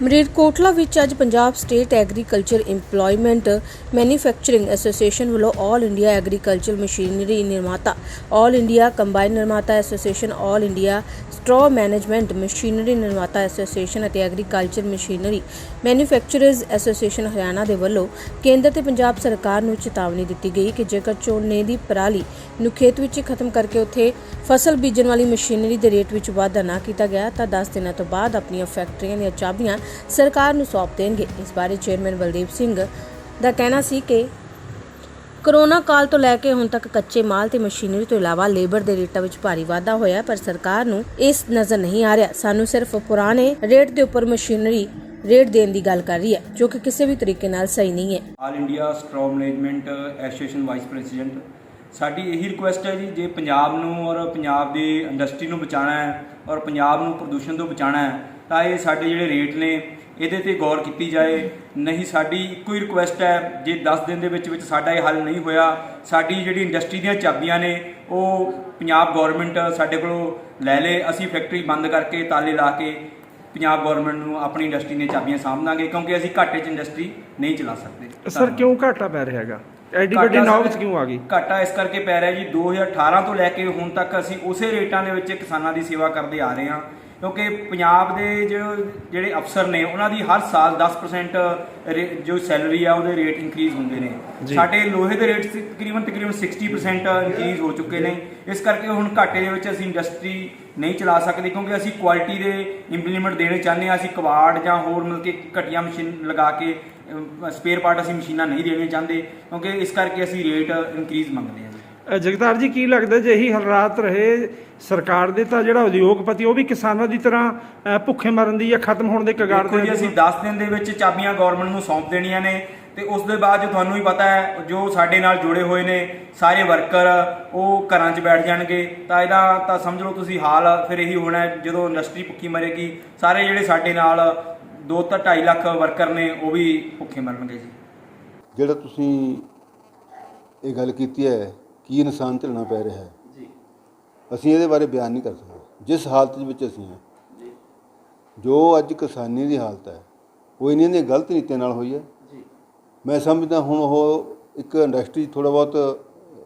ਮਰੀਰਕੋਟਲਾ ਵਿੱਚ ਅੱਜ Punjab state agriculture implement manufacturing association ਵੱਲੋਂ ਆਲ ਇੰਡੀਆ ਐਗਰੀਕਲਚਰ ਮਸ਼ੀਨਰੀ ਨਿਰਮਾਤਾ ਆਲ ਇੰਡੀਆ ਕੰਬਾਈਨ ਨਿਰਮਾਤਾ association all India straw management machinery ਨਿਰਮਾਤਾ association ਅਤੇ agriculture machinery manufacturers association Haryana ਦੇ ਵੱਲੋਂ ਕੇਂਦਰ ਤੇ ਪੰਜਾਬ ਸਰਕਾਰ ਨੂੰ ਚੇਤਾਵਨੀ ਦਿੱਤੀ ਗਈ ਕਿ ਜੇਕਰ ਝੋਨੇ ਦੀ ਪਰਾਲੀ ਨੂੰ ਖੇਤ ਵਿੱਚ ਹੀ ਖਤਮ ਕਰਕੇ ਉੱਥੇ ਫਸਲ ਬੀਜਣ ਵਾਲੀ ਮਸ਼ੀਨਰੀ ਦੇ ਰੇਟ ਵਿੱਚ ਵਾਧਾ ਨਾ ਕੀਤਾ ਗਿਆ ਤਾਂ 10 ਦਿਨਾਂ ਤੋਂ ਬਾਅਦ ਆਪਣੀਆਂ ਫੈਕਟਰੀਆਂ ਦੀਆਂ ਚਾਬੀਆਂ ਸਰਕਾਰ ਨੂੰ ਸੌਂਪ ਦੇਣਗੇ। ਇਸ ਬਾਰੇ ਚੇਅਰਮੈਨ ਬਲਦੀਪ ਸਿੰਘ ਦਾ ਕਹਿਣਾ ਸੀ ਕਿ ਕਰੋਨਾ ਕਾਲ ਤੋਂ ਲੈ ਕੇ ਹੁਣ ਤੱਕ ਕੱਚੇ ਮਾਲ ਤੇ ਮਸ਼ੀਨਰੀ ਤੋਂ ਇਲਾਵਾ ਲੇਬਰ ਦੇ ਰੇਟਾਂ ਵਿੱਚ ਭਾਰੀ ਵਾਧਾ ਹੋਇਆ ਪਰ ਸਰਕਾਰ ਨੂੰ ਇਸ ਨਜ਼ਰ ਨਹੀਂ ਆ ਰਿਹਾ। ਸਾਨੂੰ ਸਿਰਫ ਪੁਰਾਣੇ ਰੇਟ ਦੇ ਉੱਪਰ ਮਸ਼ੀਨਰੀ ਰੇਟ ਦੇਣ ਦੀ ਗੱਲ ਕਰ ਰਹੀ ਹੈ, ਜੋ ਕਿ ਕਿਸੇ ਵੀ ਤਰੀਕੇ ਨਾਲ ਸਹੀ ਨਹੀਂ ਹੈ। All India straw management association vice president, ਸਾਡੀ ਇਹੀ ਰਿਕੁਐਸਟ ਹੈ ਜੀ, ਜੇ ਪੰਜਾਬ ਨੂੰ ਔਰ ਪੰਜਾਬ ਦੀ ਇੰਡਸਟਰੀ ਨੂੰ ਬਚਾਉਣਾ ਹੈ ਔਰ ਪੰਜਾਬ ਨੂੰ ਪ੍ਰਦੂਸ਼ਣ ਤੋਂ ਬਚਾਉਣਾ ਹੈ ਤਾਂ ਇਹ ਸਾਡੇ ਜਿਹੜੇ ਰੇਟ ਨੇ ਇਹਦੇ ਤੇ ਗੌਰ ਕੀਤੀ ਜਾਏ ਨਹੀਂ ਸਾਡੀ ਇੱਕੋ ਹੀ ਰਿਕੁਐਸਟ ਹੈ ਜੇ 10 ਦਿਨ ਦੇ ਵਿੱਚ ਵਿੱਚ ਸਾਡਾ ਇਹ ਹੱਲ ਨਹੀਂ ਹੋਇਆ ਸਾਡੀ ਜਿਹੜੀ ਇੰਡਸਟਰੀ ਦੀਆਂ ਚਾਬੀਆਂ ਨੇ ਉਹ ਪੰਜਾਬ ਗਵਰਨਮੈਂਟ ਸਾਡੇ ਕੋਲੋਂ ਲੈ ਲੇ ਅਸੀਂ ਫੈਕਟਰੀ ਬੰਦ ਕਰਕੇ ਤਾਲੇ ਲਾ ਕੇ ਪੰਜਾਬ ਗਵਰਨਮੈਂਟ ਨੂੰ ਆਪਣੀ ਇੰਡਸਟਰੀ ਦੀਆਂ ਚਾਬੀਆਂ ਸਾਂਭਾਂਗੇ ਕਿਉਂਕਿ ਅਸੀਂ ਘਾਟੇ 'ਚ ਇੰਡਸਟਰੀ ਨਹੀਂ ਚਲਾ ਸਕਦੇ। ਸਰ ਕਿਉਂ ਘਾਟਾ ਪੈ ਰਿਹਾ ਹੈਗਾ? ਐਡੀ ਵੱਡੀ ਨੌਬਤ ਕਿਉਂ ਆ ਗਈ? ਘਾਟਾ ਇਸ ਕਰਕੇ ਪੈ ਰਿਹਾ ਜੀ 2018 ਤੋਂ ਲੈ ਕੇ ਹੁਣ ਤੱਕ ਅਸੀਂ ਉਸੇ ਰੇਟਾਂ ਦੇ ਵਿੱਚ ਕਿਸਾਨਾਂ ਦੀ ਸੇਵਾ ਕਰਦੇ ਆ ਰਹੇ ਹਾਂ। ਕਿਉਂਕਿ ਪੰਜਾਬ ਦੇ ਜੋ ਜਿਹੜੇ ਅਫਸਰ ਨੇ ਉਹਨਾਂ ਦੀ ਹਰ ਸਾਲ 10% ਰੇ- ਜੋ ਸੈਲਰੀ ਆ ਉਹਦੇ ਰੇਟ ਇਨਕਰੀਜ਼ ਹੁੰਦੇ ਨੇ। ਸਾਡੇ ਲੋਹੇ ਦੇ ਰੇਟ ਤਕਰੀਬਨ ਤਕਰੀਬਨ 60% ਇਨਕਰੀਜ਼ ਹੋ ਚੁੱਕੇ ਨੇ। ਇਸ ਕਰਕੇ ਹੁਣ ਘਾਟੇ ਦੇ ਵਿੱਚ ਅਸੀਂ ਇੰਡਸਟਰੀ ਨਹੀਂ ਚਲਾ ਸਕਦੇ ਕਿਉਂਕਿ ਅਸੀਂ ਕੁਆਲਿਟੀ ਦੇ ਇੰਪਲੀਮੈਂਟ ਦੇਣੇ ਚਾਹੁੰਦੇ ਹਾਂ। ਅਸੀਂ ਕਵਾੜ ਜਾਂ ਹੋਰ ਮਤਲਬ ਕਿ ਘਟੀਆ ਮਸ਼ੀਨ ਲਗਾ ਕੇ ਸਪੇਅਰ ਪਾਰਟ ਅਸੀਂ ਮਸ਼ੀਨਾਂ ਨਹੀਂ ਦੇਣੀਆਂ ਚਾਹੁੰਦੇ ਕਿਉਂਕਿ ਇਸ ਕਰਕੇ ਅਸੀਂ ਰੇਟ ਇਨਕਰੀਜ਼ ਮੰਗਦੇ ਅ, ਜਗਤਾਰ ਜੀ ਕੀ ਲੱਗਦਾ ਜੇ ਇਹੀ ਹਾਲਾਤ ਰਹੇ ਸਰਕਾਰ ਦੇ ਤਾਂ ਜਿਹੜਾ ਉਦਯੋਗਪਤੀ ਉਹ ਵੀ ਕਿਸਾਨਾਂ ਦੀ ਤਰ੍ਹਾਂ ਭੁੱਖੇ ਮਰਨ ਦੀ ਜਾਂ ਖਤਮ ਹੋਣ ਦੇ ਕਗਾਰ ਤੇ ਜੀ ਅਸੀਂ 10 ਦਿਨ ਦੇ ਵਿੱਚ ਚਾਬੀਆਂ ਗਵਰਨਮੈਂਟ ਨੂੰ ਸੌਂਪ ਦੇਣੀਆਂ ਨੇ ਤੇ ਉਸ ਦੇ ਬਾਅਦ ਜੋ ਤੁਹਾਨੂੰ ਵੀ ਪਤਾ ਹੈ ਜੋ ਸਾਡੇ ਨਾਲ ਜੁੜੇ ਹੋਏ ਨੇ ਸਾਰੇ ਵਰਕਰ ਉਹ ਘਰਾਂ 'ਚ ਬੈਠ ਜਾਣਗੇ। ਤਾਂ ਇਹਦਾ ਤਾਂ ਸਮਝ ਲਓ ਤੁਸੀਂ ਹਾਲ ਫਿਰ ਇਹੀ ਹੋਣਾ ਜਦੋਂ ਇੰਡਸਟਰੀ ਭੁੱਖੀ ਮਰੇਗੀ ਸਾਰੇ ਜਿਹੜੇ ਸਾਡੇ ਨਾਲ 2 ਤਾਂ 2.5 ਲੱਖ ਵਰਕਰ ਨੇ ਉਹ ਵੀ ਭੁੱਖੇ ਮਰਨਗੇ ਜੀ। ਜਿਹੜਾ ਤੁਸੀਂ ਇਹ ਗੱਲ ਕੀਤੀ ਹੈ ਕੀ ਇਨਸਾਨ ਝੱਲਣਾ ਪੈ ਰਿਹਾ ਹੈ। ਜੀ। ਅਸੀਂ ਇਹਦੇ ਬਾਰੇ ਬਿਆਨ ਨਹੀਂ ਕਰ ਸਕਦੇ। ਜਿਸ ਹਾਲਤ ਵਿੱਚ ਅਸੀਂ ਹਾਂ। ਜੀ। ਜੋ ਅੱਜ ਕਿਸਾਨੀ ਦੀ ਹਾਲਤ ਹੈ ਉਹ ਇਹਨਾਂ ਦੀ ਗਲਤ ਨੀਤੀ ਨਾਲ ਹੋਈ ਹੈ। ਜੀ। ਮੈਂ ਸਮਝਦਾ ਹੁਣ ਉਹ ਇੱਕ ਇੰਡਸਟਰੀ ਥੋੜਾ ਬਹੁਤ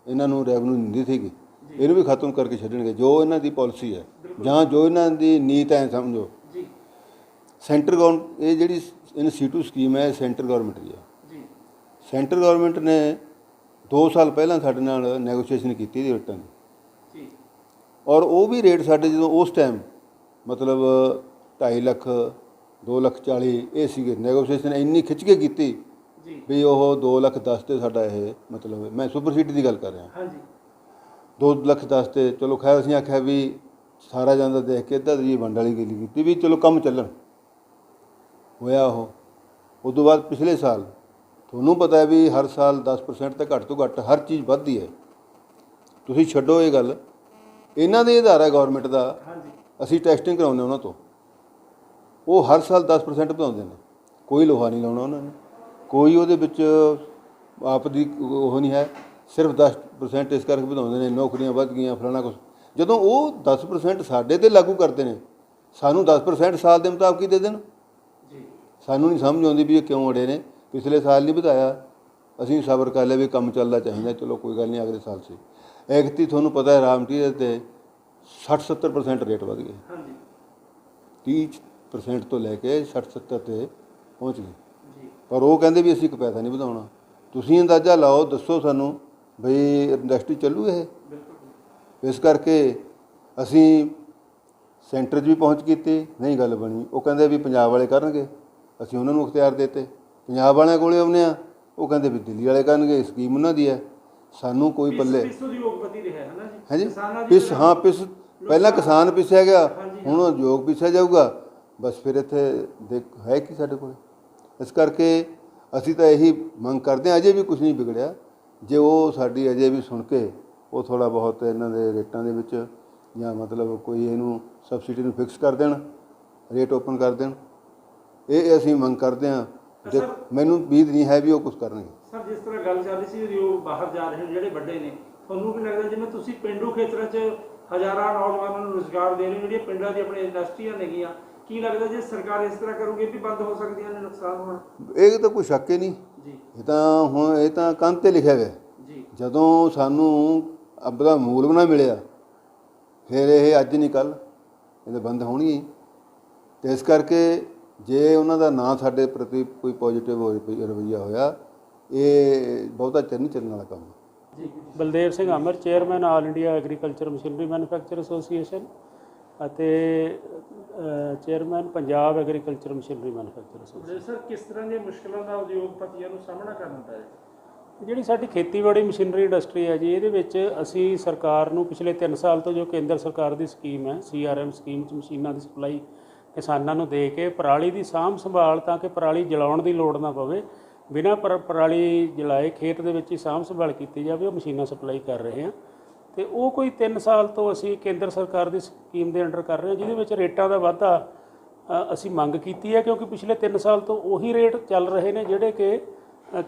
ਇਹਨਾਂ ਨੂੰ ਰੈਵਨਿਊ ਦਿੰਦੀ ਸੀਗੀ ਇਹਨੂੰ ਵੀ ਖਤਮ ਕਰਕੇ ਛੱਡਣਗੇ। ਜੋ ਇਹਨਾਂ ਦੀ ਪਾਲਿਸੀ ਹੈ ਜਾਂ ਜੋ ਇਹਨਾਂ ਦੀ ਨੀਤ ਹੈ ਸਮਝੋ। ਜੀ। ਸੈਂਟਰ ਗਵਰਨਮੈਂਟ ਇਹ ਜਿਹੜੀ ਇਹਨ ਸੀਟੂ ਸਕੀਮ ਹੈ ਸੈਂਟਰ ਗਵਰਨਮੈਂਟ ਦੀ ਹੈ। ਜੀ। ਸੈਂਟਰ ਗਵਰਨਮੈਂਟ ਨੇ 2 ਸਾਲ ਪਹਿਲਾਂ ਸਾਡੇ ਨਾਲ ਨੈਗੋਸ਼ੀਏਸ਼ਨ ਕੀਤੀ ਦੀ ਰੇਟਾਂ ਦੀ ਜੀ। ਔਰ ਉਹ ਵੀ ਰੇਟ ਸਾਡੇ ਜਦੋਂ ਉਸ ਟਾਈਮ ਮਤਲਬ 2.5 ਲੱਖ 2 ਲੱਖ 40 ਇਹ ਸੀਗੇ। ਨੈਗੋਸ਼ੀਏਸ਼ਨ ਇੰਨੀ ਖਿੱਚ ਕੇ ਕੀਤੀ ਜੀ। ਵੀ ਉਹ 2 ਲੱਖ 10 ਤੇ ਸਾਡਾ ਇਹ ਮਤਲਬ ਮੈਂ ਸੁਪਰ ਸੀਟੀ ਦੀ ਗੱਲ ਕਰ ਰਿਹਾ। ਹਾਂਜੀ। 2 ਲੱਖ 10 ਤੇ ਚਲੋ ਖੈਰ ਅਸੀਂ ਆਖਿਆ ਵੀ ਸਾਰਾ ਜਾਂਦਾ ਦੇਖ ਕੇ ਇੱਧਰ ਦੀ ਵੰਡ ਵਾਲੀ ਗੱਲ ਕੀਤੀ ਵੀ ਚਲੋ ਕੰਮ ਚੱਲਣ। ਹੋਇਆ ਉਹ। ਉਸ ਤੋਂ ਬਾਅਦ ਪਿਛਲੇ ਸਾਲ ਤੁਹਾਨੂੰ ਪਤਾ ਹੈ ਵੀ ਹਰ ਸਾਲ 10% ਤੇ ਘੱਟ ਤੋਂ ਘੱਟ ਹਰ ਚੀਜ਼ ਵੱਧਦੀ ਹੈ। ਤੁਸੀਂ ਛੱਡੋ ਇਹ ਗੱਲ। ਇਹਨਾਂ ਦੇ ਆਧਾਰ ਹੈ ਗਵਰਨਮੈਂਟ ਦਾ। ਹਾਂਜੀ। ਅਸੀਂ ਟੈਸਟਿੰਗ ਕਰਾਉਂਦੇ ਉਹਨਾਂ ਤੋਂ। ਉਹ ਹਰ ਸਾਲ 10% ਵਧਾਉਂਦੇ ਨੇ। ਕੋਈ ਲੋਹਾ ਨਹੀਂ ਲਾਉਣਾ ਉਹਨਾਂ ਨੇ। ਕੋਈ ਉਹਦੇ ਵਿੱਚ ਆਪ ਦੀ ਉਹ ਨਹੀਂ ਹੈ। ਸਿਰਫ 10% ਇਸ ਕਰਕੇ ਵਧਾਉਂਦੇ ਨੇ। ਨੌਕਰੀਆਂ ਵੱਧ ਗਈਆਂ ਫਲਾਣਾ ਕੁਝ ਜਦੋਂ ਉਹ 10% ਸਾਡੇ ਤੇ ਲਾਗੂ ਕਰਦੇ ਨੇ ਸਾਨੂੰ 10% ਸਾਲ ਦੇ ਮੁਤਾਬਕ ਹੀ ਦੇ ਦੇਣ। ਜੀ। ਸਾਨੂੰ ਨਹੀਂ ਸਮਝ ਆਉਂਦੀ ਵੀ ਇਹ ਕਿਉਂ ਅੜੇ ਨੇ। ਪਿਛਲੇ ਸਾਲ ਨਹੀਂ ਵਧਾਇਆ। ਅਸੀਂ ਸਬਰ ਕਰ ਲਿਆ ਵੀ ਕੰਮ ਚੱਲਦਾ ਚਾਹੀਦਾ। ਚਲੋ ਕੋਈ ਗੱਲ ਨਹੀਂ ਅਗਲੇ ਸਾਲ ਸੀ ਐਕਤੀ ਤੁਹਾਨੂੰ ਪਤਾ ਹੈ ਰਾਮ ਮਟੀਰੀਅਲ ਤੇ 60 70% ਰੇਟ ਵਧ ਗਏ। ਹਾਂਜੀ। 30% ਤੋਂ ਲੈ ਕੇ 60 70 ਤੇ ਪਹੁੰਚ ਗਏ। ਜੀ। ਪਰ ਉਹ ਕਹਿੰਦੇ ਵੀ ਅਸੀਂ ਇੱਕ ਪੈਸਾ ਨਹੀਂ ਵਧਾਉਣਾ। ਤੁਸੀਂ ਅੰਦਾਜ਼ਾ ਲਾਓ ਦੱਸੋ ਸਾਨੂੰ ਬਈ ਇੰਡਸਟਰੀ ਚੱਲੂ ਇਹ? ਬਿਲਕੁਲ ਇਸ ਕਰਕੇ ਅਸੀਂ ਸੈਂਟਰ 'ਚ ਵੀ ਪਹੁੰਚ ਕੀਤੀ। ਨਹੀਂ ਗੱਲ ਬਣੀ। ਉਹ ਕਹਿੰਦੇ ਵੀ ਪੰਜਾਬ ਵਾਲੇ ਕਰਨਗੇ। ਅਸੀਂ ਉਹਨਾਂ ਨੂੰ ਅਖਤਿਆਰ ਦਿੱਤੇ। ਪੰਜਾਬ ਵਾਲਿਆਂ ਕੋਲੇ ਆਉਂਦੇ ਆ ਉਹ ਕਹਿੰਦੇ ਵੀ ਦਿੱਲੀ ਵਾਲੇ ਕਰਨਗੇ ਸਕੀਮ ਉਹਨਾਂ ਦੀ ਹੈ। ਸਾਨੂੰ ਕੋਈ ਪੱਲੇ ਵਿਸ਼ਵ ਉਦਯੋਗਪਤੀ ਰਿਹਾ ਹੈ ਨਾ ਜੀ। ਹੈ ਜੀ ਕਿਸਾਨਾਂ ਦੀ ਪਿਸ ਹਾਂ ਪਿਸ ਪਹਿਲਾਂ ਕਿਸਾਨ ਪਿਸਿਆ ਗਿਆ ਹੁਣ ਉਦਯੋਗ ਪਿਸਿਆ ਜਾਊਗਾ। ਬਸ ਫਿਰ ਇੱਥੇ ਦੇਖ ਹੈ ਕੀ ਸਾਡੇ ਕੋਲ? ਇਸ ਕਰਕੇ ਅਸੀਂ ਤਾਂ ਇਹੀ ਮੰਗ ਕਰਦੇ ਹਾਂ ਅਜੇ ਵੀ ਕੁਝ ਨਹੀਂ ਵਿਗੜਿਆ। ਜੇ ਉਹ ਸਾਡੀ ਅਜੇ ਵੀ ਸੁਣ ਕੇ ਉਹ ਥੋੜਾ ਬਹੁਤ ਇਹਨਾਂ ਦੇ ਰੇਟਾਂ ਦੇ ਵਿੱਚ ਜਾਂ ਮਤਲਬ ਕੋਈ ਇਹਨੂੰ ਸਬਸਿਡੀ ਨੂੰ ਫਿਕਸ ਕਰ ਦੇਣ ਰੇਟ ਓਪਨ ਕਰ ਦੇਣ। ਇਹ ਅਸੀਂ ਮੰਗ ਕਰਦੇ ਹਾਂ ਜੇ ਮੈਨੂੰ ਉਮੀਦ ਨਹੀਂ ਹੈ ਵੀ ਉਹ ਕੁਝ ਕਰਨਗੇ। ਸਰ ਜਿਸ ਤਰ੍ਹਾਂ ਗੱਲ ਚੱਲ ਰਹੀ ਸੀ ਉਦਯੋਗ ਬਾਹਰ ਜਾ ਰਹੇ ਨੇ ਜਿਹੜੇ ਵੱਡੇ ਨੇ ਤੁਹਾਨੂੰ ਵੀ ਲੱਗਦਾ ਜਿਵੇਂ ਤੁਸੀਂ ਪਿੰਡੂ ਖੇਤਰਾਂ 'ਚ ਹਜ਼ਾਰਾਂ ਨੌਜਵਾਨਾਂ ਨੂੰ ਰੋਜ਼ਗਾਰ ਦੇ ਰਹੇ ਹੋ ਜਿਹੜੀਆਂ ਪਿੰਡਾਂ ਦੀ ਆਪਣੀ ਇੰਡਸਟਰੀਆਂ ਨੇਗੀਆਂ ਕੀ ਲੱਗਦਾ ਜੇ ਸਰਕਾਰ ਇਸ ਤਰ੍ਹਾਂ ਕਰੂਗੀ ਵੀ ਬੰਦ ਹੋ ਸਕਦੀਆਂ ਨੇ ਨੁਕਸਾਨ ਹੋਣ? ਇਹ ਤਾਂ ਕੋਈ ਸ਼ੱਕ ਹੀ ਨਹੀਂ। ਜੀ। ਇਹ ਤਾਂ ਹੁਣ ਇਹ ਤਾਂ ਕੰਧ ਤੇ ਲਿਖਿਆ ਹੋਇਆ। ਜੀ। ਜਦੋਂ ਸਾਨੂੰ ਆਪਦਾ ਮੂਲ ਬਣਾ ਮਿਲਿਆ ਫਿਰ ਇਹ ਅੱਜ ਨਹੀਂ ਕੱਲ ਇਹਦੇ ਬੰਦ ਹੋਣੀ ਹੀ। ਤੇ ਇਸ ਕਰਕੇ ਜੇ ਉਹਨਾਂ ਦਾ ਨਾਂ ਸਾਡੇ ਪ੍ਰਤੀ ਕੋਈ ਪੋਜ਼ਿਟਿਵ ਰਵੱਈਆ ਹੋਇਆ ਇਹ ਬਹੁਤਾ ਚਿਰ ਨਹੀਂ ਚੱਲਣ ਵਾਲਾ ਕੰਮ ਜੀ Baldev Singh Amar chairman all India agriculture machinery manufacture association ਅਤੇ chairman Punjab agriculture machinery manufacture association sir ਕਿਸ ਤਰ੍ਹਾਂ ਦੀਆਂ ਮੁਸ਼ਕਲਾਂ ਦਾ ਉਦਯੋਗਪਤੀਆਂ ਨੂੰ ਸਾਹਮਣਾ ਕਰਨਾ ਪੈ ਰਿਹਾ ਜਿਹੜੀ ਸਾਡੀ ਖੇਤੀਬਾੜੀ ਮਸ਼ੀਨਰੀ ਇੰਡਸਟਰੀ ਹੈ ਜੀ ਇਹਦੇ ਵਿੱਚ ਅਸੀਂ ਸਰਕਾਰ ਨੂੰ ਪਿਛਲੇ 3 ਸਾਲ ਤੋਂ ਜੋ ਕੇਂਦਰ ਸਰਕਾਰ ਦੀ ਸਕੀਮ ਹੈ ਸੀਆਰਐਮ ਸਕੀਮ ਚ ਮਸ਼ੀਨਾਂ ਦੀ ਸਪਲਾਈ ਕਿਸਾਨਾਂ ਨੂੰ ਦੇ ਕੇ ਪਰਾਲੀ ਦੀ ਸਾਂਭ ਸੰਭਾਲ ਤਾਂ ਕਿ ਪਰਾਲੀ ਜਲਾਉਣ ਦੀ ਲੋੜ ਨਾ ਪਵੇ, ਬਿਨਾਂ ਪਰਾਲੀ ਜਲਾਏ ਖੇਤ ਦੇ ਵਿੱਚ ਹੀ ਸਾਂਭ ਸੰਭਾਲ ਕੀਤੀ ਜਾਵੇ, ਉਹ ਮਸ਼ੀਨਾਂ ਸਪਲਾਈ ਕਰ ਰਹੇ ਹਾਂ ਤੇ ਉਹ ਕੋਈ 3 ਸਾਲ ਤੋਂ ਅਸੀਂ ਕੇਂਦਰ ਸਰਕਾਰ ਦੀ ਸਕੀਮ ਦੇ ਅੰਡਰ ਕਰ ਰਹੇ ਹਾਂ, ਜਿਹਦੇ ਵਿੱਚ ਰੇਟਾਂ ਦਾ ਵਾਧਾ ਅਸੀਂ ਮੰਗ ਕੀਤੀ ਹੈ, ਕਿਉਂਕਿ ਪਿਛਲੇ 3 ਸਾਲ ਤੋਂ ਉਹੀ ਰੇਟ ਚੱਲ ਰਹੇ ਨੇ ਜਿਹੜੇ ਕਿ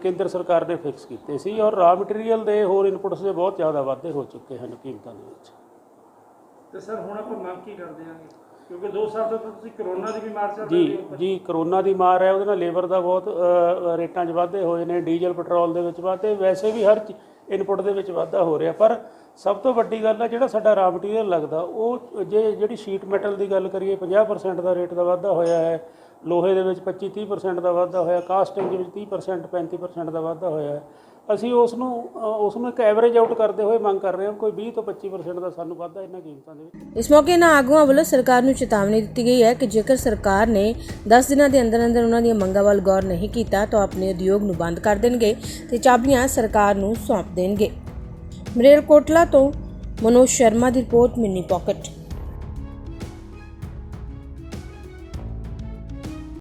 ਕੇਂਦਰ ਸਰਕਾਰ ਨੇ ਫਿਕਸ ਕੀਤੇ ਸੀ ਔਰ ਰਾ ਮਟੀਰੀਅਲ ਦੇ ਹੋਰ ਇਨਪੁਟਸ ਦੇ ਬਹੁਤ ਜ਼ਿਆਦਾ ਵਾਧੇ ਹੋ ਚੁੱਕੇ ਹਨ ਕੀਮਤਾਂ ਦੇ ਵਿੱਚ। ਤੇ ਸਰ, ਹੁਣ ਆਪਾਂ ਮੰਗ ਕੀ ਕਰਦੇ ਆਂਗੇ ਕਿਉਂਕਿ 2 ਸਾਲ ਤੋਂ ਤੁਸੀਂ ਕਰੋਨਾ ਦੀ ਬਿਮਾਰ ਚੱਲ ਜੀ ਜੀ ਕਰੋਨਾ ਦੀ ਮਾਰ ਹੈ ਉਹਦੇ ਨਾਲ ਲੇਬਰ ਦਾ ਬਹੁਤ ਅ, ਰੇਟਾਂ 'ਚ ਵਾਧੇ ਹੋਏ ਨੇ ਡੀਜ਼ਲ ਪੈਟਰੋਲ ਦੇ ਵਿੱਚ ਵਾਧੇ ਵੈਸੇ ਵੀ ਹਰ ਇਨਪੁਟ ਦੇ ਵਿੱਚ ਵਾਧਾ ਹੋ ਰਿਹਾ ਪਰ ਸਭ ਤੋਂ ਵੱਡੀ ਗੱਲ ਹੈ ਜਿਹੜਾ ਸਾਡਾ ਰਾ ਮਟੀਰੀਅਲ ਲੱਗਦਾ ਉਹ ਜੇ ਜਿਹੜੀ ਸ਼ੀਟ ਮੈਟਲ ਦੀ ਗੱਲ ਕਰੀਏ 50% ਦਾ ਰੇਟ ਦਾ ਵਾਧਾ ਹੋਇਆ ਹੈ ਲੋਹੇ ਦੇ ਵਿੱਚ 25-30% ਦਾ ਵਾਧਾ ਹੋਇਆ ਕਾਸਟਿੰਗ ਦੇ ਵਿੱਚ 30% 35% ਦਾ ਵਾਧਾ ਹੋਇਆ। ਅਸੀਂ ਉਸ ਨੂੰ ਉਸ ਨੂੰ ਇੱਕ ਐਵਰੇਜ ਆਊਟ ਕਰਦੇ ਹੋਏ ਮੰਗ ਕਰ ਰਹੇ ਹਾਂ, ਕੋਈ 20 ਤੋਂ 25% ਦਾ ਸਾਨੂੰ ਵਾਧਾ ਇਹਨਾਂ ਕੀਮਤਾਂ ਦੇ ਵਿੱਚ। ਇਸ ਮੌਕੇ ਇਹਨਾਂ ਆਗੂਆਂ ਵੱਲੋਂ ਸਰਕਾਰ ਨੂੰ ਚੇਤਾਵਨੀ ਦਿੱਤੀ ਗਈ ਹੈ ਕਿ ਜੇਕਰ ਸਰਕਾਰ ਨੇ 10 ਦਿਨਾਂ ਦੇ ਅੰਦਰ ਅੰਦਰ ਉਹਨਾਂ ਦੀਆਂ ਮੰਗਾਂ ਵੱਲ ਗੌਰ ਨਹੀਂ ਕੀਤਾ, ਤਾਂ ਆਪਣੇ ਉਦਯੋਗ ਨੂੰ ਬੰਦ ਕਰ ਦੇਣਗੇ ਤੇ ਚਾਬੀਆਂ ਸਰਕਾਰ ਨੂੰ ਸੌਂਪ ਦੇਣਗੇ। ਮਰੇਲ ਕੋਟਲਾ ਤੋਂ ਮਨੋਜ ਸ਼ਰਮਾ ਦੀ ਰਿਪੋਰਟ ਮਿੰਨੀ ਪਾਕਟ।